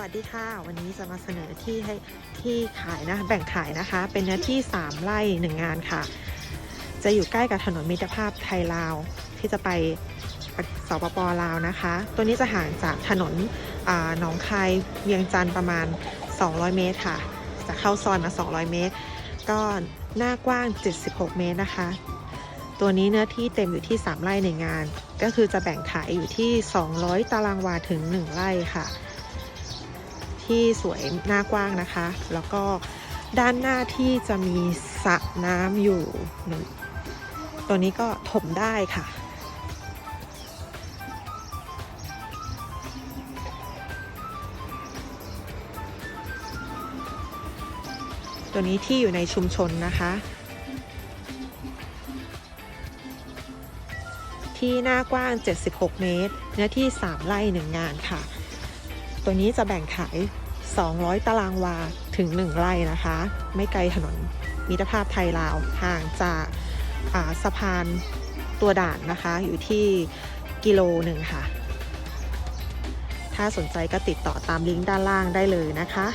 วัสดีค่ะ วันนี้จะมาเสนอที่ให้ที่ขายนะ แบ่งขายนะคะ เป็นเนื้อที่ 3 ไร่หนึ่งงานค่ะ จะอยู่ใกล้กับถนนมิตรภาพไทยลาว ที่จะไปสปปลาวนะคะ ตัวนี้จะห่างจากถนนหนองคายเวียงจันทร์ประมาณ 200 เมตรค่ะ จะเข้าซอยมา 200 เมตร ก็หน้ากว้าง 76 เมตรนะคะ ตัวนี้เนื้อที่เต็มอยู่ที่ 3 ไร่ในงาน ก็คือจะแบ่งขายอยู่ที่ 200 ตารางวาถึง 1 ไร่ค่ะ ที่สวยหน้ากว้างนะคะ แล้วก็ด้านหน้าที่จะมีสระน้ำอยู่ตัวนี้ก็ถมได้ค่ะ ตัวนี้ที่อยู่ในชุมชนนะคะ ที่หน้ากว้าง 76 เมตร เนื้อที่ 3 ไร่หนึ่งงานค่ะ ตัวนี้จะแบ่งขาย 200 ตารางวาถึง 1 ไร่นะคะ ไม่ไกลถนนมิตรภาพไทยลาวห่างจากาสะพานตัวด่านนะคะ อยู่ที่กิโลหนึ่งค่ะ ถ้าสนใจก็ติดต่อตามลิงก์ด้านล่างได้เลยนะคะ